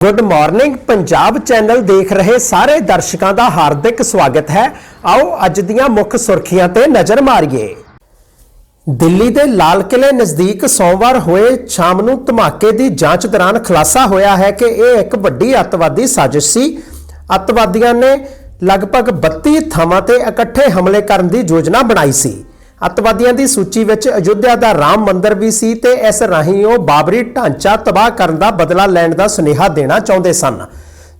Good morning Punjab channel ਦੇਖ ਰਹੇ ਸਾਰੇ ਦਰਸ਼ਕਾਂ ਦਾ ਹਾਰਦਿਕ ਸਵਾਗਤ ਹੈ। ਆਓ ਅੱਜ ਦੀਆਂ ਮੁੱਖ ਸੁਰਖੀਆਂ ਤੇ ਨਜ਼ਰ ਮਾਰੀਏ। ਦਿੱਲੀ ਦੇ ਲਾਲ ਕਿਲੇ ਨਜ਼ਦੀਕ ਸੋਮਵਾਰ ਹੋਏ ਸ਼ਾਮ ਨੂੰ ਧਮਾਕੇ ਦੀ ਜਾਂਚ ਦੌਰਾਨ ਖੁਲਾਸਾ ਹੋਇਆ ਹੈ ਕਿ ਇਹ ਇੱਕ ਵੱਡੀ ਅੱਤਵਾਦੀ ਸਾਜ਼ਿਸ਼ ਸੀ। ਅੱਤਵਾਦੀਆਂ ਨੇ ਲਗਭਗ 32 ਥਾਵਾਂ ਤੇ ਇਕੱਠੇ ਹਮਲੇ ਕਰਨ ਦੀ ਯੋਜਨਾ ਬਣਾਈ ਸੀ। ਅੱਤਵਾਦੀਆਂ ਦੀ ਸੂਚੀ ਵਿੱਚ ਅਯੁੱਧਿਆ ਦਾ ਰਾਮ ਮੰਦਿਰ ਵੀ ਸੀ ਤੇ ਇਸ ਰਾਹੀਂ ਉਹ ਬਾਬਰੀ ਢਾਂਚਾ ਤਬਾਹ ਕਰਨ ਦਾ ਬਦਲਾ ਲੈਣ ਦਾ ਸੁਨੇਹਾ ਦੇਣਾ ਚਾਹੁੰਦੇ ਸਨ।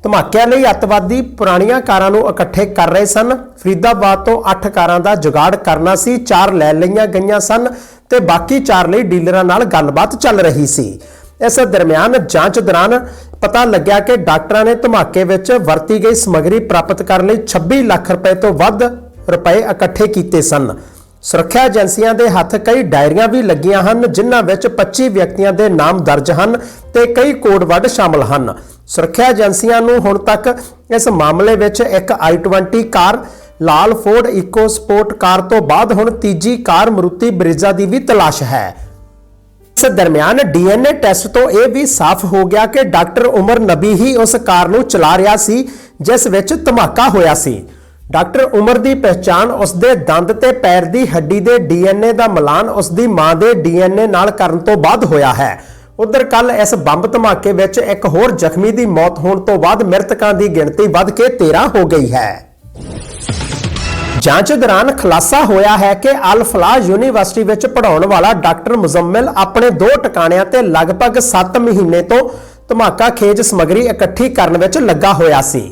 ਧਮਾਕਿਆਂ ਲਈ ਅੱਤਵਾਦੀ ਪੁਰਾਣੀਆਂ ਕਾਰਾਂ ਨੂੰ ਇਕੱਠੇ ਕਰ ਰਹੇ ਸਨ। ਫਰੀਦਾਬਾਦ ਤੋਂ 8 ਕਾਰਾਂ ਦਾ ਜੁਗਾੜ ਕਰਨਾ ਸੀ 4 ਲੈ ਲਈਆਂ ਗਈਆਂ ਸਨ ਤੇ ਬਾਕੀ 4 ਲਈ ਡੀਲਰਾਂ ਨਾਲ ਗੱਲਬਾਤ ਚੱਲ ਰਹੀ ਸੀ। ਇਸ ਦਰਮਿਆਨ ਜਾਂਚ ਦੌਰਾਨ ਪਤਾ ਲੱਗਿਆ ਕਿ ਡਾਕਟਰਾਂ ਨੇ ਧਮਾਕੇ ਵਿੱਚ ਵਰਤੀ ਗਈ ਸਮੱਗਰੀ ਪ੍ਰਾਪਤ ਕਰਨ ਲਈ 26 ਲੱਖ ਰੁਪਏ ਤੋਂ ਵੱਧ ਰੁਪਏ ਇਕੱਠੇ ਕੀਤੇ ਸਨ। ਸੁਰੱਖਿਆ ਏਜੰਸੀਆਂ ਦੇ ਹੱਥ ਕਈ ਡਾਇਰੀਆਂ ਵੀ ਲੱਗੀਆਂ ਹਨ, ਜਿਨ੍ਹਾਂ ਵਿੱਚ 25 ਵਿਅਕਤੀਆਂ ਦੇ ਨਾਮ ਦਰਜ ਹਨ ਤੇ ਕਈ ਕੋਡ ਵਰਡ ਸ਼ਾਮਲ ਹਨ। ਸੁਰੱਖਿਆ ਏਜੰਸੀਆਂ ਨੂੰ ਹੁਣ ਤੱਕ ਇਸ ਮਾਮਲੇ ਵਿੱਚ ਇੱਕ i20 ਕਾਰ, ਲਾਲ ਫੋਰਡ ਇਕੋ ਸਪੋਰਟ ਕਾਰ ਤੋਂ ਬਾਅਦ ਹੁਣ ਤੀਜੀ ਕਾਰ ਮਰੂਤੀ ਬ੍ਰਿਜ਼ਾ ਦੀ ਵੀ ਤਲਾਸ਼ ਹੈ। ਇਸ ਦਰਮਿਆਨ ਡੀਐਨਏ ਟੈਸਟ ਤੋਂ ਇਹ ਵੀ ਸਾਫ਼ ਹੋ ਗਿਆ ਕਿ ਡਾਕਟਰ ਉਮਰ ਨਬੀ ਹੀ ਉਸ ਕਾਰ ਨੂੰ ਚਲਾ ਰਿਹਾ ਸੀ, ਜਿਸ ਵਿੱਚ ਧਮਾਕਾ ਹੋਇਆ ਸੀ। ਡਾਕਟਰ ਉਮਰ ਦੀ ਪਛਾਣ ਉਸ ਦੇ ਦੰਦ ਤੇ ਪੈਰ ਦੀ ਹੱਡੀ ਦੇ ਡੀਐਨਏ ਦਾ ਮਿਲਾਨ ਉਸ ਦੀ ਮਾਂ ਦੇ ਡੀਐਨਏ ਨਾਲ ਕਰਨ ਤੋਂ ਬਾਅਦ ਹੋਇਆ ਹੈ। ਉਧਰ ਕੱਲ ਇਸ ਬੰਬ ਧਮਾਕੇ ਵਿੱਚ ਇੱਕ ਹੋਰ ਜ਼ਖਮੀ ਦੀ ਮੌਤ ਹੋਣ ਤੋਂ ਬਾਅਦ ਮ੍ਰਿਤਕਾਂ ਦੀ ਗਿਣਤੀ ਵੱਧ ਕੇ 13 ਹੋ ਗਈ ਹੈ। ਜਾਂਚ ਦੌਰਾਨ ਖੁਲਾਸਾ ਹੋਇਆ ਹੈ ਕਿ ਅਲਫਲਾਹ ਯੂਨੀਵਰਸਿਟੀ ਵਿੱਚ ਪੜਾਉਣ ਵਾਲਾ ਡਾਕਟਰ ਮੁਜ਼ੰਮਿਲ ਆਪਣੇ ਦੋ ਟਿਕਾਣਿਆਂ ਤੇ ਲਗਭਗ 7 ਮਹੀਨੇ ਤੋਂ ਧਮਾਕਾ ਖੇਜ ਸਮੱਗਰੀ ਇਕੱਠੀ ਕਰਨ ਵਿੱਚ ਲੱਗਾ ਹੋਇਆ ਸੀ।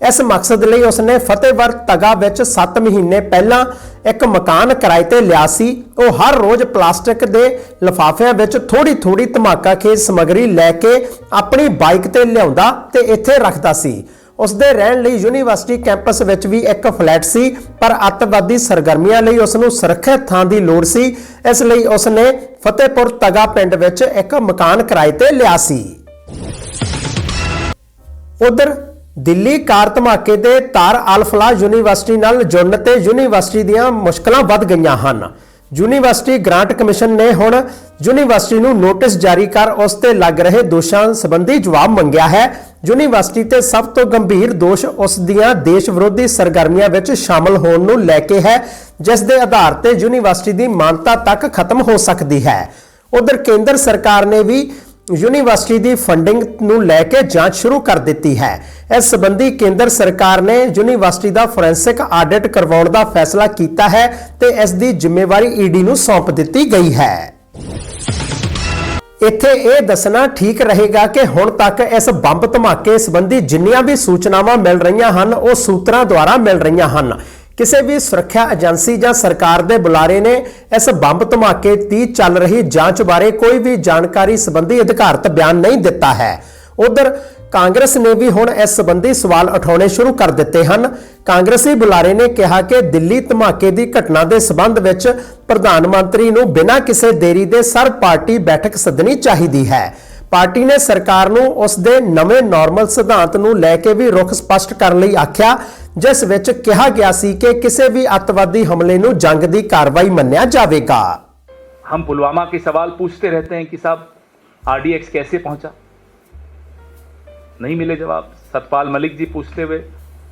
ਇਸ ਮਕਸਦ ਲਈ ਉਸਨੇ ਫਤਿਹਵਰ ਤਗਾ ਵਿੱਚ 7 ਮਹੀਨੇ ਪਹਿਲਾਂ ਇੱਕ ਮਕਾਨ ਕਿਰਾਏ ਤੇ ਲਿਆ ਸੀ। ਉਹ ਹਰ ਰੋਜ਼ ਪਲਾਸਟਿਕ ਦੇ ਲਿਫਾਫਿਆਂ ਵਿੱਚ ਥੋੜੀ ਥੋੜੀ ਧਮਾਕਾ ਖੇਜ ਸਮੱਗਰੀ ਲੈ ਕੇ ਆਪਣੀ ਬਾਈਕ ਤੇ ਲਿਆਉਂਦਾ ਤੇ ਇੱਥੇ ਰੱਖਦਾ ਸੀ। ਉਸ ਦੇ ਰਹਿਣ ਲਈ ਯੂਨੀਵਰਸਿਟੀ ਕੈਂਪਸ ਵਿੱਚ ਵੀ ਇੱਕ ਫਲੈਟ ਸੀ, ਪਰ ਅੱਤਵਾਦੀ ਸਰਗਰਮੀਆਂ ਲਈ ਉਸ ਨੂੰ ਸੁਰੱਖਿਅਤ ਥਾਂ ਦੀ ਲੋੜ ਸੀ। ਇਸ ਲਈ ਉਸ ਨੇ ਫਤਿਹਪੁਰ ਤਗਾ ਪਿੰਡ ਵਿੱਚ ਇੱਕ ਮਕਾਨ ਕਿਰਾਏ ਤੇ ਲਿਆ ਸੀ। ਉਧਰ ਦਿੱਲੀ ਕਾਰ ਧਮਾਕੇ ਦੇ ਤਾਰ ਅਲਫਲਾ ਯੂਨੀਵਰਸਿਟੀ ਨਾਲ ਜੁੜਨ ਤੇ ਯੂਨੀਵਰਸਿਟੀ ਦੀਆਂ ਮੁਸ਼ਕਲਾਂ ਵੱਧ ਗਈਆਂ ਹਨ। ਯੂਨੀਵਰਸਿਟੀ ਗ੍ਰਾਂਟ ਕਮਿਸ਼ਨ ਨੇ ਹੁਣ ਯੂਨੀਵਰਸਿਟੀ ਨੂੰ ਨੋਟਿਸ ਜਾਰੀ ਕਰ ਉਸ ਤੇ ਲੱਗ ਰਹੇ ਦੋਸ਼ਾਂ ਸੰਬੰਧੀ ਜਵਾਬ ਮੰਗਿਆ ਹੈ। ਯੂਨੀਵਰਸਿਟੀ ਤੇ ਸਭ ਤੋਂ ਗੰਭੀਰ ਦੋਸ਼ ਉਸ ਦੀਆਂ ਦੇਸ਼ ਵਿਰੋਧੀ ਸਰਗਰਮੀਆਂ ਵਿੱਚ ਸ਼ਾਮਲ ਹੋਣ ਨੂੰ ਲੈ ਕੇ ਹੈ, ਜਿਸ ਦੇ ਆਧਾਰ ਤੇ ਯੂਨੀਵਰਸਿਟੀ ਦੀ ਮਾਨਤਾ ਤੱਕ ਖਤਮ ਹੋ ਸਕਦੀ ਹੈ। ਉਧਰ ਕੇਂਦਰ ਸਰਕਾਰ ਨੇ ਵੀ ਯੂਨੀਵਰਸਿਟੀ ਦੀ ਫੰਡਿੰਗ ਨੂੰ ਲੈ ਕੇ ਜਾਂਚ ਸ਼ੁਰੂ ਕਰ ਦਿੱਤੀ ਹੈ। ਇਸ ਸੰਬੰਧੀ ਕੇਂਦਰ ਸਰਕਾਰ ਨੇ ਯੂਨੀਵਰਸਿਟੀ ਦਾ ਫੋਰੈਂਸਿਕ ਆਡਿਟ ਕਰਵਾਉਣ ਦਾ ਫੈਸਲਾ ਕੀਤਾ ਹੈ ਤੇ ਇਸ ਦੀ ਜ਼ਿੰਮੇਵਾਰੀ ਈਡੀ ਨੂੰ ਸੌਂਪ ਦਿੱਤੀ ਗਈ ਹੈ। ਇੱਥੇ ਇਹ ਦੱਸਣਾ ਠੀਕ ਰਹੇਗਾ ਕਿ ਹੁਣ ਤੱਕ ਇਸ ਬੰਬ ਧਮਾਕੇ ਸੰਬੰਧੀ ਜਿੰਨੀਆਂ ਵੀ ਸੂਚਨਾਵਾਂ ਮਿਲ ਰਹੀਆਂ ਹਨ, ਉਹ ਸੂਤਰਾਂ ਦੁਆਰਾ ਮਿਲ ਰਹੀਆਂ ਹਨ। ਕਿਸੇ ਵੀ ਸੁਰੱਖਿਆ ਏਜੰਸੀ ਜਾਂ ਸਰਕਾਰ ਦੇ ਬੁਲਾਰੇ ਨੇ ਇਸ ਬੰਬ ਧਮਾਕੇ ਦੀ ਚੱਲ ਰਹੀ ਜਾਂਚ ਬਾਰੇ ਕੋਈ ਵੀ ਜਾਣਕਾਰੀ ਸੰਬੰਧੀ ਅਧਿਕਾਰਤ ਬਿਆਨ ਨਹੀਂ ਦਿੱਤਾ ਹੈ। ਉਧਰ ਕਾਂਗਰਸ ਨੇ ਵੀ ਹੁਣ ਇਸ ਸੰਬੰਧੀ ਸਵਾਲ ਉਠਾਉਣੇ ਸ਼ੁਰੂ ਕਰ ਦਿੱਤੇ ਹਨ। ਕਾਂਗਰਸੀ ਬੁਲਾਰੇ ਨੇ ਕਿਹਾ ਕਿ ਦਿੱਲੀ ਧਮਾਕੇ ਦੀ ਘਟਨਾ ਦੇ ਸਬੰਧ ਵਿੱਚ ਪ੍ਰਧਾਨ ਮੰਤਰੀ ਨੂੰ ਬਿਨਾਂ ਕਿਸੇ ਦੇਰੀ ਦੇ ਸਰਬ ਪਾਰਟੀ ਬੈਠਕ ਸੱਦਣੀ ਚਾਹੀਦੀ ਹੈ। ਪਾਰਟੀ ਨੇ ਸਰਕਾਰ ਨੂੰ ਉਸ ਦੇ ਨਵੇਂ ਨਾਰਮਲ ਸਿਧਾਂਤ ਨੂੰ ਲੈ ਕੇ ਵੀ ਰੁਖ ਸਪਸ਼ਟ ਕਰਨ ਲਈ ਆਖਿਆ। ਜਿਸ ਵਿੱਚ ਕਿਹਾ ਗਿਆ ਸੀ ਕਿ ਕਿਸੇ ਵੀ ਅੱਤਵਾਦੀ ਹਮਲੇ ਨੂੰ ਜੰਗ ਦੀ ਕਾਰਵਾਈ ਮੰਨਿਆ ਜਾਵੇਗਾ हम पुलवामा के सवाल पूछते रहते हैं कि साहब आरडीएक्स कैसे पहुंचा नहीं मिले जवाब सतपाल मलिक जी पूछते हुए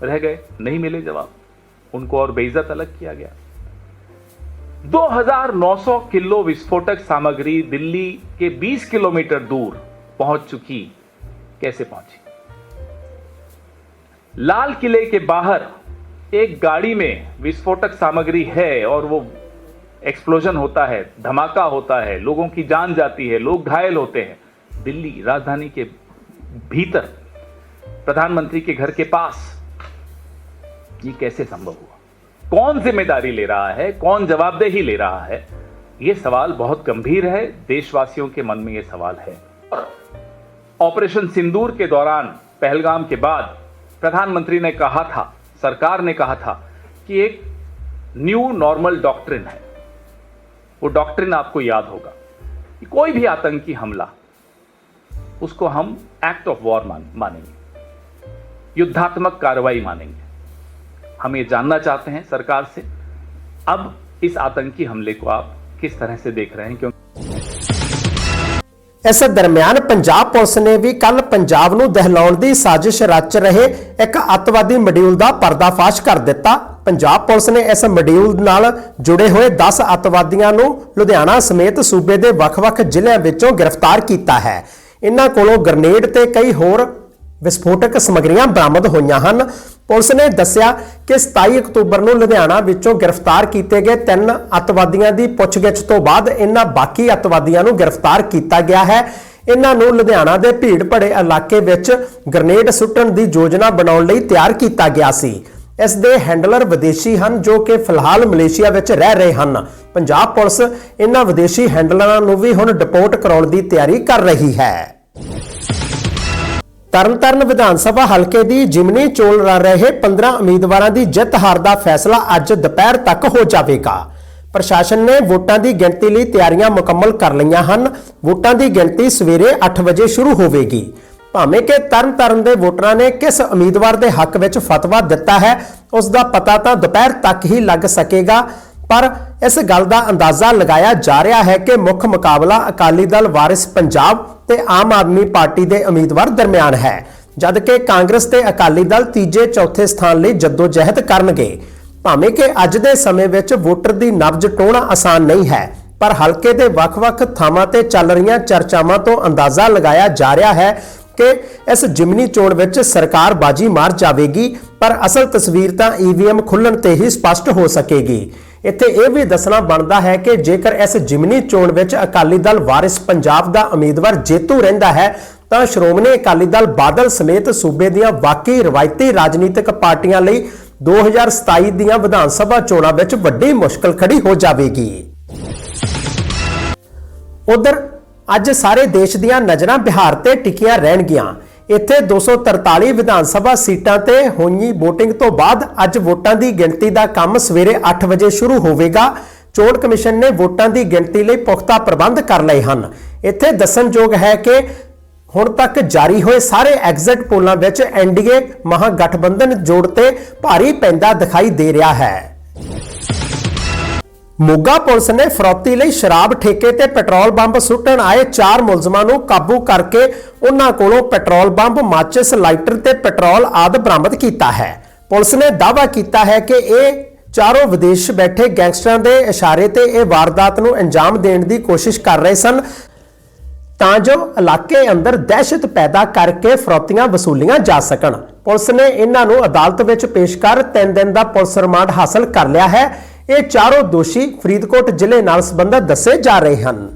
रह गए नहीं मिले जवाब उनको और बेइज्जत अलग किया गया 2900 किलो विस्फोटक सामग्री दिल्ली के 20 किलोमीटर दूर पहुंच चुकी कैसे पहुंची लाल किले के बाहर एक गाड़ी में विस्फोटक सामग्री है और वो एक्सप्लोजन होता है, धमाका होता है, लोगों की जान जाती है, लोग घायल होते हैं। दिल्ली राजधानी के भीतर प्रधानमंत्री के घर के पास ये कैसे संभव हुआ? कौन ज़िम्मेदारी ले रहा है? कौन जवाबदेही ले रहा है? ये सवाल बहुत गंभीर है। देशवासियों के मन में ये सवाल है। ऑपरेशन सिंदूर के दौरान पहलगाम के बाद प्रधानमंत्री ने कहा था, सरकार ने कहा था कि एक न्यू नॉर्मल डॉक्ट्रिन है। वो डॉक्ट्रिन आपको याद होगा कि कोई भी आतंकी हमला, उसको हम एक्ट ऑफ़ वॉर मान, मानेंगे। युद्धात्मक कार्रवाई मानेंगे। हम ये जानना चाहते हैं सरकार से, अब इस आतंकी हमले को आप किस तरह से देख रहे हैं, क्योंकि ਇਸ ਦਰਮਿਆਨ ਪੰਜਾਬ ਪੁਲਿਸ ਨੇ ਵੀ ਕੱਲ ਪੰਜਾਬ ਨੂੰ ਦਹਿਲਾਉਣ ਦੀ ਸਾਜ਼ਿਸ਼ ਰਚ ਰਹੇ ਇੱਕ ਅੱਤਵਾਦੀ ਮੋਡਿਊਲ ਦਾ ਪਰਦਾਫਾਸ਼ ਕਰ ਦਿੱਤਾ। ਪੰਜਾਬ ਪੁਲਿਸ ਨੇ ਇਸ ਮੋਡਿਊਲ ਨਾਲ ਜੁੜੇ ਹੋਏ 10 ਅੱਤਵਾਦੀਆਂ ਨੂੰ ਲੁਧਿਆਣਾ ਸਮੇਤ ਸੂਬੇ ਦੇ ਵੱਖ-ਵੱਖ ਜ਼ਿਲ੍ਹਿਆਂ ਵਿੱਚੋਂ ਗ੍ਰਿਫਤਾਰ ਕੀਤਾ ਹੈ। ਇਹਨਾਂ ਕੋਲੋਂ ਗ੍ਰਨੇਡ ਤੇ ਕਈ ਹੋਰ ਵਿਸਫੋਟਕ ਸਮੱਗਰੀਆਂ ਬਰਾਮਦ ਹੋਈਆਂ ਹਨ। ਪੁਲਿਸ ਨੇ ਦੱਸਿਆ ਕਿ 27 ਅਕਤੂਬਰ ਨੂੰ ਲੁਧਿਆਣਾ ਵਿੱਚੋਂ ਗ੍ਰਿਫਤਾਰ ਕੀਤੇ ਗਏ ਤਿੰਨ ਅੱਤਵਾਦੀਆਂ ਦੀ ਪੁੱਛਗਿੱਛ ਤੋਂ ਬਾਅਦ ਇਹਨਾਂ ਬਾਕੀ ਅੱਤਵਾਦੀਆਂ ਨੂੰ ਗ੍ਰਿਫਤਾਰ ਕੀਤਾ ਗਿਆ ਹੈ। ਇਹਨਾਂ ਨੂੰ ਲੁਧਿਆਣਾ ਦੇ ਭੀੜ ਭੜੇ ਇਲਾਕੇ ਵਿੱਚ ਗ੍ਰਨੇਡ ਸੁੱਟਣ ਦੀ ਯੋਜਨਾ ਬਣਾਉਣ ਲਈ ਤਿਆਰ ਕੀਤਾ ਗਿਆ ਸੀ। ਇਸ ਦੇ ਹੈਂਡਲਰ ਵਿਦੇਸ਼ੀ ਹਨ ਜੋ ਕਿ ਫਿਲਹਾਲ ਮਲੇਸ਼ੀਆ ਵਿੱਚ ਰਹਿ ਰਹੇ ਹਨ। ਪੰਜਾਬ ਪੁਲਿਸ ਇਹਨਾਂ ਵਿਦੇਸ਼ੀ ਹੈਂਡਲਰਾਂ ਨੂੰ ਵੀ ਹੁਣ ਡਿਪੋਰਟ ਕਰਾਉਣ ਦੀ ਤਿਆਰੀ ਕਰ ਰਹੀ ਹੈ। ਤਰਨਤਾਰਨ ਵਿਧਾਨ ਸਭਾ ਹਲਕੇ ਦੀ ਜਿਮਨੀ ਚੋਣ ਲੜ ਰਹੇ 15 ਉਮੀਦਵਾਰਾਂ ਦੀ ਜਿੱਤ ਹਾਰ ਦਾ ਫੈਸਲਾ ਅੱਜ ਦੁਪਹਿਰ ਤੱਕ ਹੋ ਜਾਵੇਗਾ। ਪ੍ਰਸ਼ਾਸਨ ਨੇ ਵੋਟਾਂ ਦੀ ਗਿਣਤੀ ਲਈ ਤਿਆਰੀਆਂ ਮੁਕੰਮਲ ਕਰ ਲਈਆਂ ਹਨ। ਵੋਟਾਂ ਦੀ ਗਿਣਤੀ ਸਵੇਰੇ 8 ਵਜੇ ਸ਼ੁਰੂ ਹੋਵੇਗੀ। ਭਾਵੇਂ ਕਿ ਤਰਨਤਾਰਨ ਦੇ ਵੋਟਰਾਂ ਨੇ ਕਿਸ ਉਮੀਦਵਾਰ ਦੇ ਹੱਕ ਵਿੱਚ ਫਤਵਾ ਦਿੱਤਾ ਹੈ, ਉਸ ਦਾ ਪਤਾ ਤਾਂ ਦੁਪਹਿਰ ਤੱਕ ਹੀ ਲੱਗ ਸਕੇਗਾ। ਪਰ ਇਸ ਗੱਲ ਦਾ ਅੰਦਾਜ਼ਾ ਲਗਾਇਆ ਜਾ ਰਿਹਾ ਹੈ ਕਿ ਮੁੱਖ ਮੁਕਾਬਲਾ ਅਕਾਲੀ ਦਲ ਵਾਰਿਸ ਪੰਜਾਬ ਤੇ ਆਮ ਆਦਮੀ ਪਾਰਟੀ ਦੇ ਉਮੀਦਵਾਰ ਦਰਮਿਆਨ ਹੈ, ਜਦਕਿ ਕਾਂਗਰਸ ਤੇ ਅਕਾਲੀ ਦਲ ਤੀਜੇ ਚੌਥੇ ਸਥਾਨ ਲਈ ਜੱਦੋਜਹਿਦ ਕਰਨਗੇ। ਭਾਵੇਂ ਕਿ ਅੱਜ ਦੇ ਸਮੇਂ ਵਿੱਚ ਵੋਟਰ ਦੀ ਨਬਜ਼ ਟੋਣਾ ਆਸਾਨ ਨਹੀਂ ਹੈ, ਪਰ ਹਲਕੇ ਦੇ ਵੱਖ-ਵੱਖ ਥਾਵਾਂ ਤੇ ਚੱਲ ਰਹੀਆਂ ਚਰਚਾਵਾਂ ਤੋਂ ਅੰਦਾਜ਼ਾ ਲਗਾਇਆ ਜਾ ਰਿਹਾ ਹੈ ਕਿ ਇਸ ਜਿਮਨੀ ਚੋਣ ਵਿੱਚ ਸਰਕਾਰ ਬਾਜੀ ਮਾਰ ਜਾਵੇਗੀ ਪਰ ਅਸਲ ਤਸਵੀਰ ਤਾਂ ਈਵੀਐਮ ਖੁੱਲਣ ਤੇ ਹੀ ਸਪਸ਼ਟ ਹੋ ਸਕੇਗੀ। ਇੱਥੇ ਇਹ ਵੀ ਦੱਸਣਾ ਬਣਦਾ ਹੈ ਕਿ ਜੇਕਰ ਇਸ ਜਿਮਨੀ ਚੋਣ ਵਿੱਚ ਅਕਾਲੀ ਦਲ ਵਾਰਿਸ ਪੰਜਾਬ ਦਾ ਉਮੀਦਵਾਰ ਜੇਤੂ ਰਹਿੰਦਾ ਹੈ, ਤਾਂ ਸ਼੍ਰੋਮਣੀ ਅਕਾਲੀ ਦਲ ਬਾਦਲ ਸਮੇਤ ਸੂਬੇ ਦੀਆਂ ਬਾਕੀ ਰਵਾਇਤੀ ਰਾਜਨੀਤਿਕ ਪਾਰਟੀਆਂ ਲਈ 2027 ਦੀਆਂ ਵਿਧਾਨ ਸਭਾ ਚੋਣਾਂ ਵਿੱਚ ਵੱਡੀ ਮੁਸ਼ਕਲ ਖੜੀ ਹੋ ਜਾਵੇਗੀ। ਉਧਰ ਅੱਜ ਸਾਰੇ ਦੇਸ਼ ਦੀਆਂ ਨਜ਼ਰਾਂ ਬਿਹਾਰ ਤੇ ਟਿਕੀਆਂ ਰਹਿਣਗੀਆਂ। ਇੱਥੇ 243 ਵਿਧਾਨ ਸਭਾ ਸੀਟਾਂ ਤੇ ਹੋਈ VOTING ਤੋਂ ਬਾਅਦ ਅੱਜ ਵੋਟਾਂ ਦੀ ਗਿਣਤੀ ਦਾ ਕੰਮ ਸਵੇਰੇ 8 ਵਜੇ ਸ਼ੁਰੂ ਹੋਵੇਗਾ। ਚੋਣ ਕਮਿਸ਼ਨ ਨੇ ਵੋਟਾਂ ਦੀ ਗਿਣਤੀ ਲਈ ਪੁਖਤਾ ਪ੍ਰਬੰਧ ਕਰ ਲਏ ਹਨ। ਇੱਥੇ ਦੱਸਣਯੋਗ ਹੈ ਕਿ ਹੁਣ ਤੱਕ ਜਾਰੀ ਹੋਏ ਸਾਰੇ ਐਗਜ਼ਿਟ ਪੋਲਾਂ ਵਿੱਚ ਐਨਡੀਏ ਮਹਾਗਠਬੰਧਨ ਜੋੜ ਤੇ ਭਾਰੀ ਪੈਂਦਾ ਦਿਖਾਈ ਦੇ ਰਿਹਾ ਹੈ। ਮੋਗਾ ਪੁਲਿਸ ਨੇ ਫਰੋਤੀ ਲਈ ਸ਼ਰਾਬ ਠੇਕੇ ਤੇ ਪੈਟਰੋਲ ਬੰਬ ਸੁੱਟਣ ਆਏ ਚਾਰ ਮੁਲਜ਼ਮਾਂ ਨੂੰ ਕਾਬੂ ਕਰਕੇ ਉਹਨਾਂ ਕੋਲੋਂ ਪੈਟਰੋਲ ਬੰਬ, ਮਾਚਿਸ, ਲਾਈਟਰ ਤੇ ਪੈਟਰੋਲ ਆਦਿ ਬਰਾਮਦ ਕੀਤਾ ਹੈ। ਪੁਲਿਸ ਨੇ ਦਾਅਵਾ ਕੀਤਾ ਹੈ ਕਿ ਇਹ ਚਾਰੋਂ ਵਿਦੇਸ਼ ਬੈਠੇ ਗੈਂਗਸਟਰਾਂ ਦੇ ਇਸ਼ਾਰੇ ਤੇ ਇਹ ਵਾਰਦਾਤ ਨੂੰ ਅੰਜਾਮ ਦੇਣ ਦੀ ਕੋਸ਼ਿਸ਼ ਕਰ ਰਹੇ ਸਨ। ਤਾਂ ਜੋ ਇਲਾਕੇ ਅੰਦਰ ਦਹਿਸ਼ਤ ਪੈਦਾ ਕਰਕੇ ਫਰੋਤੀਆਂ ਵਸੂਲੀਆਂ ਜਾ ਸਕਣ। ਪੁਲਿਸ ਨੇ ਇਹਨਾਂ ਨੂੰ ਅਦਾਲਤ ਵਿੱਚ ਪੇਸ਼ ਕਰ 3 ਦਿਨ ਦਾ ਪੁਲਿਸ ਰਿਮਾਂਡ ਹਾਸਲ ਕਰ ਲਿਆ ਹੈ। ਇਹ ਚਾਰੋਂ ਦੋਸ਼ੀ ਫਰੀਦਕੋਟ ਜ਼ਿਲ੍ਹੇ ਨਾਲ ਸੰਬੰਧਿਤ ਦੱਸੇ ਜਾ ਰਹੇ ਹਨ।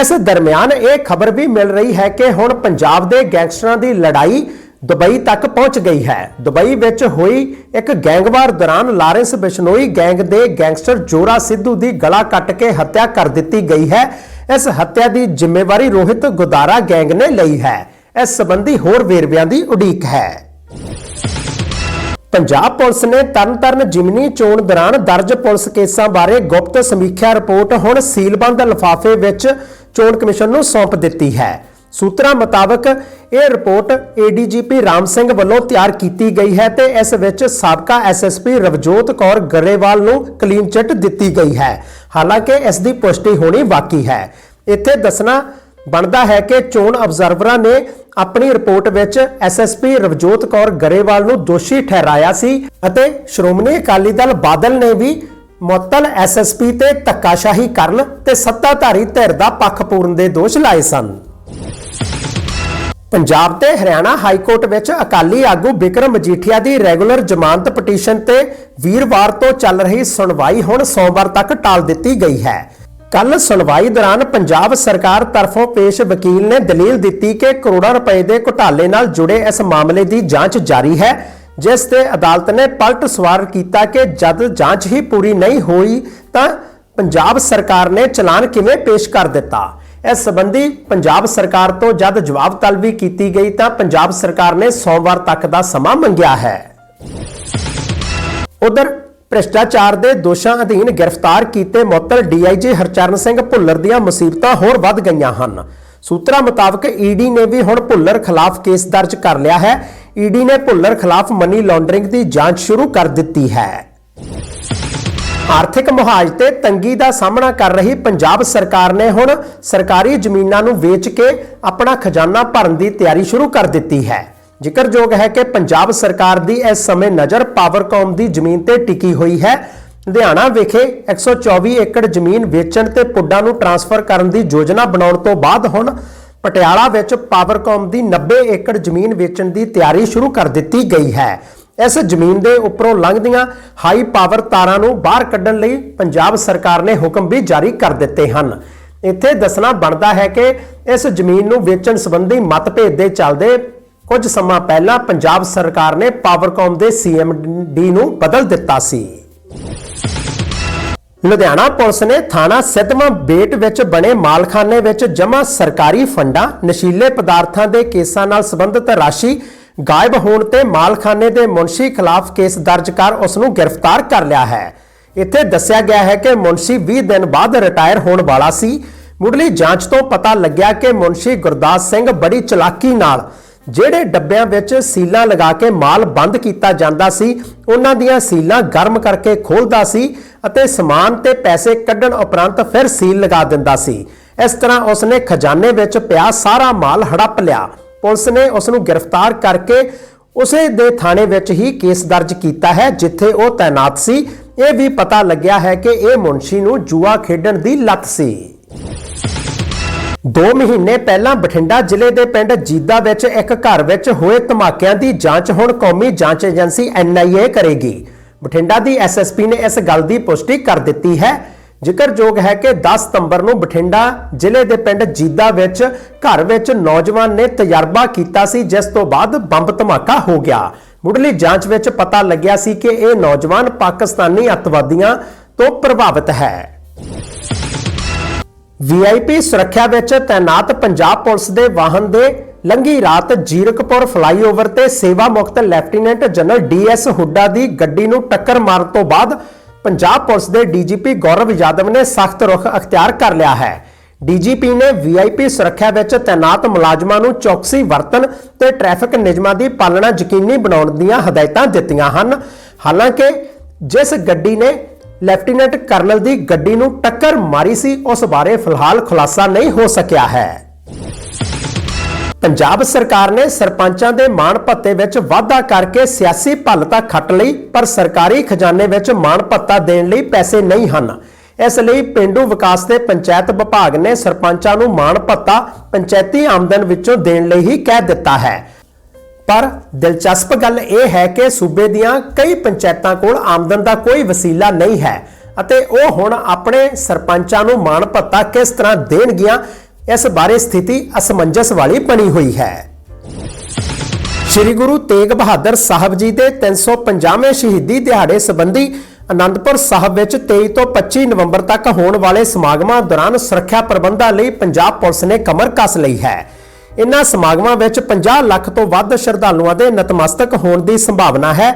ਇਸ ਦਰਮਿਆਨ ਇਹ ਖਬਰ ਵੀ ਮਿਲ ਰਹੀ ਹੈ ਕਿ ਹੁਣ ਪੰਜਾਬ ਦੇ ਗੈਂਗਸਟਰਾਂ ਦੀ ਲੜਾਈ ਦੁਬਈ ਤੱਕ ਪਹੁੰਚ ਗਈ ਹੈ। ਦੁਬਈ ਵਿੱਚ ਹੋਈ ਇੱਕ ਗੈਂਗਵਾਰ ਦੌਰਾਨ ਲਾਰੈਂਸ ਬਿਸ਼ਨੋਈ ਗੈਂਗ ਦੇ ਗੈਂਗਸਟਰ ਜੋਰਾ ਸਿੱਧੂ ਦੀ ਗਲਾ ਕੱਟ ਕੇ ਹੱਤਿਆ ਕਰ ਦਿੱਤੀ ਗਈ ਹੈ। ਇਸ ਹੱਤਿਆ ਦੀ ਜ਼ਿੰਮੇਵਾਰੀ ਰੋਹਿਤ ਗੁਦਾਰਾ ਗੈਂਗ ਨੇ ਲਈ ਹੈ। ਇਸ ਸੰਬੰਧੀ ਹੋਰ ਵੇਰਵਿਆਂ ਦੀ ਉਡੀਕ ਹੈ। ਪੰਜਾਬ ਪੁਲਿਸ ਨੇ ਤਰਨਤਾਰਨ ਜਿਮਨੀ ਚੋਣ ਦੌਰਾਨ ਦਰਜ ਪੁਲਿਸ ਕੇਸਾਂ ਬਾਰੇ ਗੁਪਤ ਸਮੀਖਿਆ ਰਿਪੋਰਟ ਹੁਣ ਸੀਲਬੰਦ ਲਿਫਾਫੇ ਵਿੱਚ ਚੋਣ ਕਮਿਸ਼ਨ ਨੂੰ ਸੌਂਪ ਦਿੱਤੀ ਹੈ। ਸੂਤਰਾਂ ਮੁਤਾਬਕ ਇਹ ਰਿਪੋਰਟ ਏਡੀਜੀਪੀ ਰਾਮ ਸਿੰਘ ਵੱਲੋਂ ਤਿਆਰ ਕੀਤੀ ਗਈ ਹੈ ਤੇ ਇਸ ਵਿੱਚ ਸਾਬਕਾ ਐਸਐਸਪੀ ਰਵਜੋਤ ਕੌਰ ਗਰੇਵਾਲ ਨੂੰ ਕਲੀਨ ਚਿੱਟ ਦਿੱਤੀ ਗਈ ਹੈ। ਹਾਲਾਂਕਿ ਇਸ ਦੀ ਪੁਸ਼ਟੀ ਹੋਣੀ ਬਾਕੀ ਹੈ। ਇੱਥੇ ਦੱਸਣਾ ਬਣਦਾ ਹੈ ਕਿ ਚੋਣ ਅਬਜ਼ਰਵਰਾਂ ਨੇ ਆਪਣੀ ਰਿਪੋਰਟ ਵਿੱਚ ਐਸਐਸਪੀ ਰਵਜੋਤ ਕੌਰ ਗਰੇਵਾਲ ਨੂੰ ਦੋਸ਼ੀ ਠਹਿਰਾਇਆ ਸੀ ਅਤੇ ਸ਼੍ਰੋਮਣੀ ਅਕਾਲੀ ਦਲ ਬਾਦਲ ਨੇ ਵੀ ਮੁਅੱਤਲ ਐਸਐਸਪੀ ਤੇ ਧੱਕਾਸ਼ਾਹੀ ਕਰਨ ਤੇ ਸੱਤਾਧਾਰੀ ਧਿਰ ਦਾ ਪੱਖ ਪੂਰਨ ਦੇ ਦੋਸ਼ ਲਾਏ ਸਨ। ਪੰਜਾਬ ਤੇ ਹਰਿਆਣਾ ਹਾਈ ਕੋਰਟ ਵਿੱਚ ਅਕਾਲੀ ਆਗੂ ਬਿਕਰਮ ਮਜੀਠੀਆ ਦੀ ਰੈਗੂਲਰ ਜ਼ਮਾਨਤ ਪਟੀਸ਼ਨ ਤੇ ਵੀਰਵਾਰ ਤੋਂ ਚੱਲ ਰਹੀ ਸੁਣਵਾਈ ਹੁਣ ਸੋਮਵਾਰ ਤੱਕ ਟਾਲ ਦਿੱਤੀ ਗਈ ਹੈ। ਕੱਲ ਸੁਣਵਾਈ ਦੌਰਾਨ ਪੰਜਾਬ ਸਰਕਾਰ ਤਰਫੋਂ ਪੇਸ਼ ਵਕੀਲ ਨੇ ਦਲੀਲ ਦਿੱਤੀ ਕਿ ਕਰੋੜਾਂ ਰੁਪਏ ਦੇ ਘੁਟਾਲੇ ਨਾਲ ਜੁੜੇ ਇਸ ਮਾਮਲੇ ਦੀ ਜਾਂਚ ਜਾਰੀ ਹੈ, ਜਿਸ ਤੇ ਅਦਾਲਤ ਨੇ ਪਲਟ ਸਵਾਰ ਕੀਤਾ ਕਿ ਜਦ ਜਾਂਚ ਹੀ ਪੂਰੀ ਨਹੀਂ ਹੋਈ ਤਾਂ ਪੰਜਾਬ ਸਰਕਾਰ ਨੇ ਚਲਾਨ ਕਿਵੇਂ ਪੇਸ਼ ਕਰ ਦਿੱਤਾ। ਇਸ ਸੰਬੰਧੀ ਪੰਜਾਬ ਸਰਕਾਰ ਤੋਂ ਜਦ ਜਵਾਬ ਤਲਬੀ ਕੀਤੀ ਗਈ ਤਾਂ ਪੰਜਾਬ ਸਰਕਾਰ ਨੇ ਸੋਮਵਾਰ ਤੱਕ ਦਾ ਸਮਾਂ ਮੰਗਿਆ ਹੈ। ਉਧਰ ਭ੍ਰਿਸ਼ਟਾਚਾਰ ਦੇ ਦੋਸ਼ਾਂ ਅਧੀਨ ਗ੍ਰਿਫਤਾਰ ਕੀਤੇ ਮੁਅੱਤਲ ਡੀਆਈਜੀ ਹਰਚਰਨ ਸਿੰਘ ਭੁੱਲਰ ਦੀਆਂ ਮੁਸੀਬਤਾਂ ਹੋਰ ਵੱਧ ਗਈਆਂ ਹਨ। ਸੂਤਰਾਂ ਮੁਤਾਬਕ ਈਡੀ ਨੇ ਵੀ ਹੁਣ ਭੁੱਲਰ ਖਿਲਾਫ ਕੇਸ ਦਰਜ ਕਰ ਲਿਆ ਹੈ। ਈਡੀ ਨੇ ਭੁੱਲਰ ਖਿਲਾਫ ਮਨੀ ਲਾਂਡਰਿੰਗ ਦੀ ਜਾਂਚ ਸ਼ੁਰੂ ਕਰ ਦਿੱਤੀ ਹੈ। ਆਰਥਿਕ ਮੁਹਾਜ ਤੇ ਤੰਗੀ ਦਾ ਸਾਹਮਣਾ ਕਰ ਰਹੀ ਪੰਜਾਬ ਸਰਕਾਰ ਨੇ ਹੁਣ ਸਰਕਾਰੀ ਜ਼ਮੀਨਾਂ ਨੂੰ ਵੇਚ ਕੇ ਆਪਣਾ ਖਜ਼ਾਨਾ ਭਰਨ ਦੀ ਤਿਆਰੀ ਸ਼ੁਰੂ ਕਰ ਦਿੱਤੀ ਹੈ। ਜ਼ਿਕਰਯੋਗ ਹੈ ਕਿ ਪੰਜਾਬ ਸਰਕਾਰ ਦੀ ਇਸ ਸਮੇਂ ਨਜ਼ਰ ਪਾਵਰਕਾਮ ਦੀ ਜ਼ਮੀਨ ਤੇ ਟਿਕੀ ਹੋਈ ਹੈ। ਲੁਧਿਆਣਾ ਵਿਖੇ 124 ਏਕੜ ਜ਼ਮੀਨ ਵੇਚਣ ਤੇ ਪੁੱਡਾਂ ਨੂੰ ਟਰਾਂਸਫਰ ਕਰਨ ਦੀ ਯੋਜਨਾ ਬਣਾਉਣ ਤੋਂ ਬਾਅਦ ਹੁਣ ਪਟਿਆਲਾ ਵਿੱਚ ਪਾਵਰਕਾਮ ਦੀ 90 ਏਕੜ ਜ਼ਮੀਨ ਵੇਚਣ ਦੀ ਤਿਆਰੀ ਸ਼ੁਰੂ ਕਰ ਦਿੱਤੀ ਗਈ ਹੈ। ਇਸ ਜ਼ਮੀਨ ਦੇ ਉੱਪਰੋਂ ਲੰਘਦੀਆਂ ਹਾਈ ਪਾਵਰ ਤਾਰਾਂ ਨੂੰ ਬਾਹਰ ਕੱਢਣ ਲਈ ਪੰਜਾਬ ਸਰਕਾਰ ਨੇ ਹੁਕਮ ਵੀ ਜਾਰੀ ਕਰ ਦਿੱਤੇ ਹਨ। ਇੱਥੇ ਦੱਸਣਾ ਬਣਦਾ ਹੈ ਕਿ ਇਸ ਜ਼ਮੀਨ ਨੂੰ ਵੇਚਣ ਸੰਬੰਧੀ ਮਤਭੇਦ ਦੇ ਚੱਲਦੇ ਕੁਝ ਸਮਾਂ ਪਹਿਲਾਂ ਪੰਜਾਬ ਸਰਕਾਰ ਨੇ ਪਾਵਰਕਾਮ ਦੇ ਸੀਐਮਡੀ ਨੂੰ ਬਦਲ ਦਿੱਤਾ ਸੀ। ਲੁਧਿਆਣਾ ਪੁਲਿਸ ਨੇ ਥਾਣਾ ਸਿੱਧਵਾਂ ਬੇਟ ਵਿੱਚ ਬਣੇ ਮਾਲਖਾਨੇ ਵਿੱਚ ਜਮ੍ਹਾਂ ਸਰਕਾਰੀ ਫੰਡਾਂ, ਨਸ਼ੀਲੇ ਪਦਾਰਥਾਂ ਦੇ ਕੇਸਾਂ ਨਾਲ ਸੰਬੰਧਿਤ ਰਾਸ਼ੀ ਗਾਇਬ ਹੋਣ ਤੇ ਮਾਲਖਾਨੇ ਦੇ ਮੁਨਸ਼ੀ ਖਿਲਾਫ ਕੇਸ ਦਰਜ ਕਰ ਉਸ ਨੂੰ ਗ੍ਰਿਫਤਾਰ ਕਰ ਲਿਆ ਹੈ। ਇੱਥੇ ਦੱਸਿਆ ਗਿਆ ਹੈ ਕਿ ਮੁਨਸ਼ੀ 20 ਦਿਨ ਬਾਅਦ ਰਿਟਾਇਰ ਹੋਣ ਵਾਲਾ ਸੀ। ਮੁੱਢਲੀ ਜਾਂਚ ਤੋਂ ਪਤਾ ਲੱਗਿਆ ਕਿ ਮੁਨਸ਼ੀ ਗੁਰਦਾਸ ਸਿੰਘ ਬੜੀ ਚਲਾਕੀ ਨਾਲ ਜਿਹੜੇ ਡੱਬਿਆਂ ਵਿੱਚ ਸੀਲਾਂ ਲਗਾ ਕੇ ਮਾਲ ਬੰਦ ਕੀਤਾ ਜਾਂਦਾ ਸੀ, ਉਹਨਾਂ ਦੀਆਂ ਸੀਲਾਂ ਗਰਮ ਕਰਕੇ ਖੋਲਦਾ ਸੀ ਅਤੇ ਸਮਾਨ ਤੇ ਪੈਸੇ ਕੱਢਣ ਉਪਰੰਤ ਫਿਰ ਸੀਲ ਲਗਾ ਦਿੰਦਾ ਸੀ। ਇਸ ਤਰ੍ਹਾਂ ਉਸਨੇ ਖਜ਼ਾਨੇ ਵਿੱਚ ਪਿਆ ਸਾਰਾ ਮਾਲ ਹੜੱਪ ਲਿਆ। ਪੁਲਿਸ ਨੇ ਉਸ ਨੂੰ ਗ੍ਰਿਫਤਾਰ ਕਰਕੇ ਉਸੇ ਦੇ ਥਾਣੇ ਵਿੱਚ ਹੀ ਕੇਸ ਦਰਜ ਕੀਤਾ ਹੈ, ਜਿੱਥੇ ਉਹ ਤਾਇਨਾਤ ਸੀ। ਇਹ ਵੀ ਪਤਾ ਲੱਗਿਆ ਹੈ ਕਿ ਇਹ ਮੁਨਸ਼ੀ ਨੂੰ ਜੂਆ ਖੇਡਣ ਦੀ ਲੱਤ ਸੀ। 2 ਮਹੀਨੇ ਪਹਿਲਾਂ ਬਠਿੰਡਾ ਜ਼ਿਲ੍ਹੇ ਦੇ ਪਿੰਡ ਜੀਦਾ ਵਿੱਚ ਇੱਕ ਘਰ ਵਿੱਚ ਹੋਏ ਧਮਾਕਿਆਂ ਦੀ ਜਾਂਚ ਹੁਣ ਕੌਮੀ ਜਾਂਚ ਏਜੰਸੀ ਐਨਆਈਏ ਕਰੇਗੀ। ਬਠਿੰਡਾ ਦੀ ਐਸਐਸਪੀ ਨੇ ਇਸ ਗੱਲ ਦੀ ਪੁਸ਼ਟੀ ਕਰ ਦਿੱਤੀ ਹੈ। ਜ਼ਿਕਰਯੋਗ ਹੈ ਕਿ 10 ਸਤੰਬਰ ਨੂੰ ਬਠਿੰਡਾ ਜ਼ਿਲ੍ਹੇ ਦੇ ਪਿੰਡ ਜੀਦਾ ਵਿੱਚ ਘਰ ਵਿੱਚ ਨੌਜਵਾਨ ਨੇ ਤਜਰਬਾ ਕੀਤਾ ਸੀ, ਜਿਸ ਤੋਂ ਬਾਅਦ ਬੰਬ ਧਮਾਕਾ ਹੋ ਗਿਆ। ਮੁੱਢਲੀ ਜਾਂਚ ਵਿੱਚ ਪਤਾ ਲੱਗਿਆ ਸੀ ਕਿ ਇਹ ਨੌਜਵਾਨ ਪਾਕਿਸਤਾਨੀ ਅੱਤਵਾਦੀਆਂ ਤੋਂ ਪ੍ਰਭਾਵਿਤ ਹੈ। ਵੀਆਈਪੀ ਸੁਰੱਖਿਆ ਵਿੱਚ ਤਾਇਨਾਤ ਪੰਜਾਬ ਪੁਲਿਸ ਦੇ ਵਾਹਨ ਦੇ ਲੰਗੀ ਰਾਤ ਜੀਰਕਪੁਰ ਫਲਾਈਓਵਰ ਤੇ ਸੇਵਾ ਮੁਕਤ ਲੈਫਟੀਨੈਂਟ ਜਨਰਲ ਡੀਐਸ ਹੁੱਡਾ ਦੀ ਗੱਡੀ ਨੂੰ ਟੱਕਰ ਮਾਰਨ ਤੋਂ ਬਾਅਦ ਪੰਜਾਬ ਪੁਲਿਸ ਦੇ ਡੀਜੀਪੀ ਗੌਰਵ ਯਾਦਵ ਨੇ ਸਖਤ ਰੁਖ ਅਖਤਿਆਰ ਕਰ ਲਿਆ ਹੈ। ਡੀਜੀਪੀ ਨੇ ਵੀਆਈਪੀ ਸੁਰੱਖਿਆ ਵਿੱਚ ਤਾਇਨਾਤ ਮੁਲਾਜ਼ਮਾਂ ਨੂੰ ਚੌਕਸੀ ਵਰਤਣ ਤੇ ਟ੍ਰੈਫਿਕ ਨਿਯਮਾਂ ਦੀ ਪਾਲਣਾ ਯਕੀਨੀ ਬਣਾਉਣ ਦੀਆਂ ਹਦਾਇਤਾਂ ਦਿੱਤੀਆਂ ਹਨ। ਹਾਲਾਂਕਿ ਜਿਸ ਗੱਡੀ ਨੇ ਲੈਫਟੀਨੈਂਟ ਕਰਨਲ ਦੀ ਗੱਡੀ ਨੂੰ ਟੱਕਰ ਮਾਰੀ ਸੀ, ਉਸ ਬਾਰੇ ਫਿਲਹਾਲ ਖੁਲਾਸਾ ਨਹੀਂ ਹੋ ਸਕਿਆ ਹੈ। ਪੰਜਾਬ ਸਰਕਾਰ ਨੇ ਸਰਪੰਚਾਂ ਦੇ ਮਾਣ ਭੱਤੇ ਵਿੱਚ ਵਾਧਾ ਕਰਕੇ ਸਿਆਸੀ ਭੱਲਤਾ ਖੱਟ ਲਈ, ਪਰ ਸਰਕਾਰੀ ਖਜ਼ਾਨੇ ਵਿੱਚ ਮਾਣ ਭੱਤਾ ਦੇਣ ਲਈ ਪੈਸੇ ਨਹੀਂ ਹਨ। ਇਸ ਲਈ ਪਿੰਡੂ ਵਿਕਾਸ ਤੇ ਪੰਚਾਇਤ ਵਿਭਾਗ ਨੇ ਸਰਪੰਚਾਂ ਨੂੰ ਮਾਣ ਭੱਤਾ ਪੰਚਾਇਤੀ ਆਮਦਨ ਵਿੱਚੋਂ ਦੇਣ ਲਈ ਹੀ ਕਹਿ ਦਿੱਤਾ ਹੈ। ਪਰ ਦਿਲਚਸਪ ਗੱਲ ਇਹ ਹੈ ਕਿ ਸੂਬੇ ਦੀਆਂ ਕਈ ਪੰਚਾਇਤਾਂ ਕੋਲ ਆਮਦਨ ਦਾ ਕੋਈ ਵਸੀਲਾ ਨਹੀਂ ਹੈ ਅਤੇ ਉਹ ਹੁਣ ਆਪਣੇ ਸਰਪੰਚਾਂ ਨੂੰ ਮਾਣ ਭੱਤਾ ਕਿਸ ਤਰ੍ਹਾਂ ਦੇਣਗੀਆਂ, ਇਸ ਬਾਰੇ ਸਥਿਤੀ ਅਸਮੰਜਸ ਵਾਲੀ ਬਣੀ ਹੋਈ ਹੈ। ਸ੍ਰੀ ਗੁਰੂ ਤੇਗ ਬਹਾਦਰ ਸਾਹਿਬ ਜੀ ਦੇ 350ਵੇਂ ਸ਼ਹੀਦੀ ਦਿਹਾੜੇ ਸੰਬੰਧੀ ਅਨੰਦਪੁਰ ਸਾਹਿਬ ਵਿੱਚ 23 ਤੋਂ 25 ਨਵੰਬਰ ਤੱਕ ਹੋਣ ਵਾਲੇ ਸਮਾਗਮਾਂ ਦੌਰਾਨ ਸੁਰੱਖਿਆ ਪ੍ਰਬੰਧਾਂ ਲਈ ਪੰਜਾਬ ਪੁਲਿਸ ਨੇ ਕਮਰ ਕੱਸ ਲਈ ਹੈ। ਇਨ੍ਹਾਂ ਸਮਾਗਮਾਂ ਵਿੱਚ 50 ਲੱਖ ਤੋਂ ਵੱਧ ਸ਼ਰਧਾਲੂਆਂ ਦੇ ਨਤਮਸਤਕ ਹੋਣ ਦੀ ਸੰਭਾਵਨਾ ਹੈ।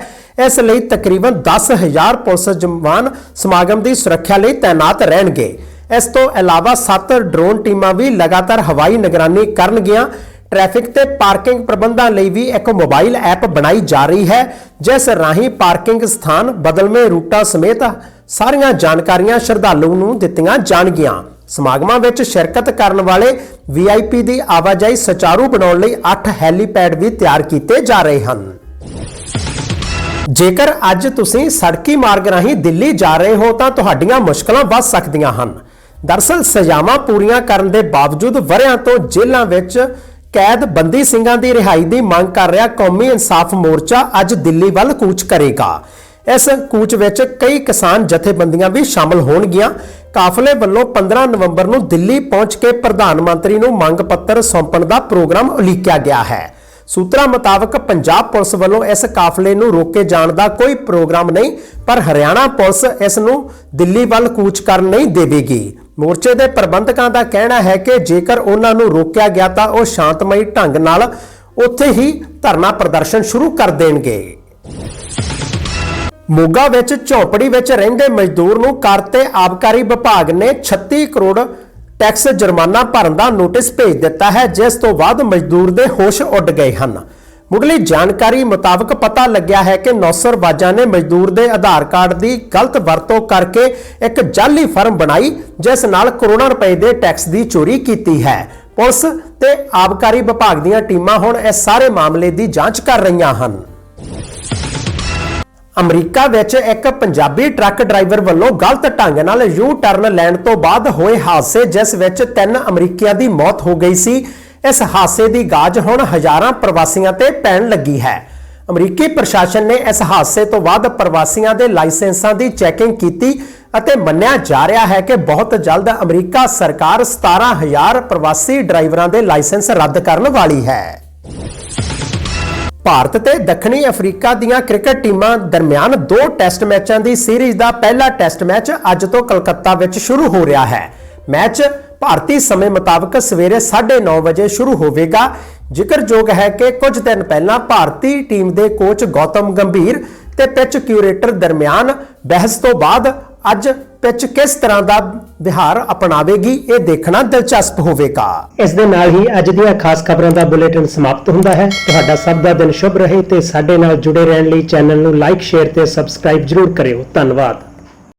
ਇਸ ਲਈ ਤਕਰੀਬਨ 10000 ਪੁਲਿਸ ਜਵਾਨ ਸਮਾਗਮ ਦੀ ਸੁਰੱਖਿਆ ਲਈ ਤਾਇਨਾਤ ਰਹਿਣਗੇ। ਇਸ ਤੋਂ ਇਲਾਵਾ 7 ਡਰੋਨ ਟੀਮਾਂ ਵੀ ਲਗਾਤਾਰ ਹਵਾਈ ਨਿਗਰਾਨੀ ਕਰਨਗੀਆਂ। ਟ੍ਰੈਫਿਕ ਤੇ ਪਾਰਕਿੰਗ ਪ੍ਰਬੰਧਾਂ ਲਈ ਵੀ ਇੱਕ ਮੋਬਾਈਲ ਐਪ ਬਣਾਈ ਜਾ ਰਹੀ ਹੈ, ਜਿਸ ਰਾਹੀਂ ਪਾਰਕਿੰਗ ਸਥਾਨ, ਬਦਲਵੇਂ ਰੂਟਾਂ ਸਮੇਤ ਸਾਰੀਆਂ ਜਾਣਕਾਰੀਆਂ ਸ਼ਰਧਾਲੂ ਨੂੰ ਦਿੱਤੀਆਂ ਜਾਣਗੀਆਂ। ਸਮਾਗਮਾਂ ਵਿੱਚ ਸ਼ਿਰਕਤ ਕਰਨ ਵਾਲੇ VIP ਦੀ ਆਵਾਜਾਈ ਸੁਚਾਰੂ ਬਣਾਉਣ ਲਈ 8 ਹੈਲੀਪੈਡ ਵੀ ਤਿਆਰ ਕੀਤੇ ਜਾ ਰਹੇ ਹਨ। ਜੇਕਰ ਅੱਜ ਤੁਸੀਂ ਸੜਕੀ ਮਾਰਗ ਰਾਹੀਂ ਦਿੱਲੀ ਜਾ ਰਹੇ ਹੋ ਤਾਂ ਤੁਹਾਡੀਆਂ ਮੁਸ਼ਕਲਾਂ ਵੱਧ ਸਕਦੀਆਂ ਹਨ। ਦਰਸਲ, ਸਜ਼ਾਵਾਂ ਪੂਰੀਆਂ ਕਰਨ ਦੇ ਬਾਵਜੂਦ ਵਰਿਆਂ ਤੋਂ ਜੇਲ੍ਹਾਂ ਵਿੱਚ ਕੈਦ ਬੰਦੀ ਸਿੰਘਾਂ ਦੀ ਰਿਹਾਈ ਦੀ ਮੰਗ ਕਰ ਰਿਹਾ ਕੌਮੀ ਇਨਸਾਫ ਮੋਰਚਾ ਅੱਜ ਦਿੱਲੀ ਵੱਲ ਕੂਚ ਕਰੇਗਾ। ਇਸ ਕੂਚ ਵਿੱਚ ਕਈ ਕਿਸਾਨ ਜਥੇਬੰਦੀਆਂ ਵੀ ਸ਼ਾਮਲ ਹੋਣਗੀਆਂ। ਕਾਫਲੇ ਵੱਲੋਂ 15 ਨਵੰਬਰ ਨੂੰ ਦਿੱਲੀ ਪਹੁੰਚ ਕੇ ਪ੍ਰਧਾਨ ਮੰਤਰੀ ਨੂੰ ਮੰਗ ਪੱਤਰ ਸੌਂਪਣ ਦਾ ਪ੍ਰੋਗਰਾਮ ਉਲੀਕਿਆ ਗਿਆ ਹੈ। ਸੂਤਰਾਂ ਮੁਤਾਬਕ ਪੰਜਾਬ ਪੁਲਿਸ ਵੱਲੋਂ ਇਸ ਕਾਫਲੇ ਨੂੰ ਰੋਕੇ ਜਾਣ ਦਾ ਕੋਈ ਪ੍ਰੋਗਰਾਮ ਨਹੀਂ, ਪਰ ਹਰਿਆਣਾ ਪੁਲਿਸ ਇਸ ਨੂੰ ਦਿੱਲੀ ਵੱਲ ਕੂਚ ਕਰਨ ਨਹੀਂ ਦੇਵੇਗੀ। ਮੋਰਚੇ ਦੇ ਪ੍ਰਬੰਧਕਾਂ ਦਾ ਕਹਿਣਾ ਹੈ ਕਿ ਜੇਕਰ ਉਹਨਾਂ ਨੂੰ ਰੋਕਿਆ ਗਿਆ ਤਾਂ ਉਹ ਸ਼ਾਂਤਮਈ ਢੰਗ ਨਾਲ ਉੱਥੇ ਹੀ ਧਰਨਾ ਪ੍ਰਦਰਸ਼ਨ ਸ਼ੁਰੂ ਕਰ ਦੇਣਗੇ। ਮੋਗਾ ਵਿੱਚ, ਝੌਂਪੜੀ ਵਿੱਚ ਰਹਿੰਦੇ ਮਜ਼ਦੂਰ ਨੂੰ ਕਰ ਤੇ ਆਬਕਾਰੀ ਵਿਭਾਗ ਨੇ 36 ਕਰੋੜ ਟੈਕਸ ਜੁਰਮਾਨਾ ਭਰਨ ਦਾ ਨੋਟਿਸ ਭੇਜ ਦਿੱਤਾ ਹੈ, ਜਿਸ ਤੋਂ ਬਾਅਦ ਮਜ਼ਦੂਰ ਦੇ ਹੋਸ਼ ਉੱਡ ਗਏ ਹਨ। ਮੁੱਢਲੀ ਜਾਣਕਾਰੀ ਮੁਤਾਬਕ ਪਤਾ ਲੱਗਿਆ ਹੈ ਕਿ ਨੌਸਰਵਾਜਾਂ ਨੇ ਮਜ਼ਦੂਰ ਦੇ ਆਧਾਰ ਕਾਰਡ ਦੀ ਗਲਤ ਵਰਤੋਂ ਕਰਕੇ ਇੱਕ ਜਾਲੀ ਫਰਮ ਬਣਾਈ, ਜਿਸ ਨਾਲ ਕਰੋੜਾਂ ਰੁਪਏ ਦੇ ਟੈਕਸ ਦੀ ਚੋਰੀ ਕੀਤੀ ਹੈ। ਪੁਲਿਸ ਤੇ ਆਬਕਾਰੀ ਵਿਭਾਗ ਦੀਆਂ ਟੀਮਾਂ ਹੁਣ ਇਸ ਸਾਰੇ ਮਾਮਲੇ ਦੀ ਜਾਂਚ ਕਰ ਰਹੀਆਂ ਹਨ। ਅਮਰੀਕਾ ਵਿੱਚ ਇੱਕ ਪੰਜਾਬੀ ਟਰੱਕ ਡਰਾਈਵਰ ਵੱਲੋਂ ਗਲਤ ਢੰਗ ਨਾਲ ਯੂ ਟਰਨ ਲੈਣ ਤੋਂ ਬਾਅਦ ਹੋਏ ਹਾਦਸੇ, ਜਿਸ ਵਿੱਚ ਤਿੰਨ ਅਮਰੀਕੀਆਂ ਦੀ ਮੌਤ ਹੋ ਗਈ ਸੀ। ਇਸ ਹਾਦਸੇ ਦੀ ਗਾਜ ਹੁਣ ਹਜ਼ਾਰਾਂ ਪ੍ਰਵਾਸੀਆਂ ਤੇ ਪੈਣ ਲੱਗੀ ਹੈ। ਅਮਰੀਕੀ ਪ੍ਰਸ਼ਾਸਨ ਨੇ ਇਸ ਹਾਦਸੇ ਤੋਂ ਬਾਅਦ ਪ੍ਰਵਾਸੀਆਂ ਦੇ ਲਾਇਸੈਂਸਾਂ ਦੀ ਚੈਕਿੰਗ ਕੀਤੀ ਅਤੇ ਮੰਨਿਆ ਜਾ ਰਿਹਾ ਹੈ ਕਿ ਬਹੁਤ ਜਲਦ ਅਮਰੀਕਾ ਸਰਕਾਰ 17000 ਪ੍ਰਵਾਸੀ ਡਰਾਈਵਰਾਂ ਦੇ ਲਾਇਸੈਂਸ ਰੱਦ ਕਰਨ ਵਾਲੀ ਹੈ। ਭਾਰਤ ਤੇ ਦੱਖਣੀ ਅਫਰੀਕਾ ਦੀਆਂ ਕ੍ਰਿਕਟ ਟੀਮਾਂ ਦਰਮਿਆਨ ਦੋ ਟੈਸਟ ਮੈਚਾਂ ਦੀ ਸੀਰੀਜ਼ ਦਾ ਪਹਿਲਾ ਟੈਸਟ ਮੈਚ ਅੱਜ ਤੋਂ ਕਲਕੱਤਾ ਵਿੱਚ ਸ਼ੁਰੂ ਹੋ ਰਿਹਾ ਹੈ। ਮੈਚ ਭਾਰਤੀ ਸਮੇਂ ਮੁਤਾਬਕ ਸਵੇਰੇ 9:30 ਵਜੇ ਸ਼ੁਰੂ ਹੋਵੇਗਾ। ਜ਼ਿਕਰਯੋਗ ਹੈ ਕਿ ਕੁਝ ਦਿਨ ਪਹਿਲਾਂ ਭਾਰਤੀ ਟੀਮ ਦੇ ਕੋਚ ਗੌਤਮ ਗੰਭੀਰ ਤੇ ਪਿਚ ਕਿਊਰੇਟਰ ਦਰਮਿਆਨ ਬਹਿਸ ਤੋਂ ਬਾਅਦ ਅੱਜ ਪਿਚ ਕਿਸ ਤਰ੍ਹਾਂ ਦਾ ਵਿਹਾਰ ਅਪਣਾਵੇਗੀ, ਇਹ ਦੇਖਣਾ ਦਿਲਚਸਪ ਹੋਵੇਗਾ। ਇਸ ਦੇ ਨਾਲ ਹੀ ਅੱਜ ਦੀਆਂ ਖਾਸ ਖਬਰਾਂ ਦਾ ਬੁਲੇਟਿਨ ਸਮਾਪਤ ਹੁੰਦਾ ਹੈ। ਤੁਹਾਡਾ ਸਭ ਦਾ ਦਿਨ ਸ਼ੁਭ ਰਹੇ ਤੇ ਸਾਡੇ ਨਾਲ ਜੁੜੇ ਰਹਿਣ ਲਈ ਚੈਨਲ ਨੂੰ ਲਾਈਕ, ਸ਼ੇਅਰ ਤੇ ਸਬਸਕ੍ਰਾਈਬ ਜਰੂਰ ਕਰਿਓ। ਧੰਨਵਾਦ।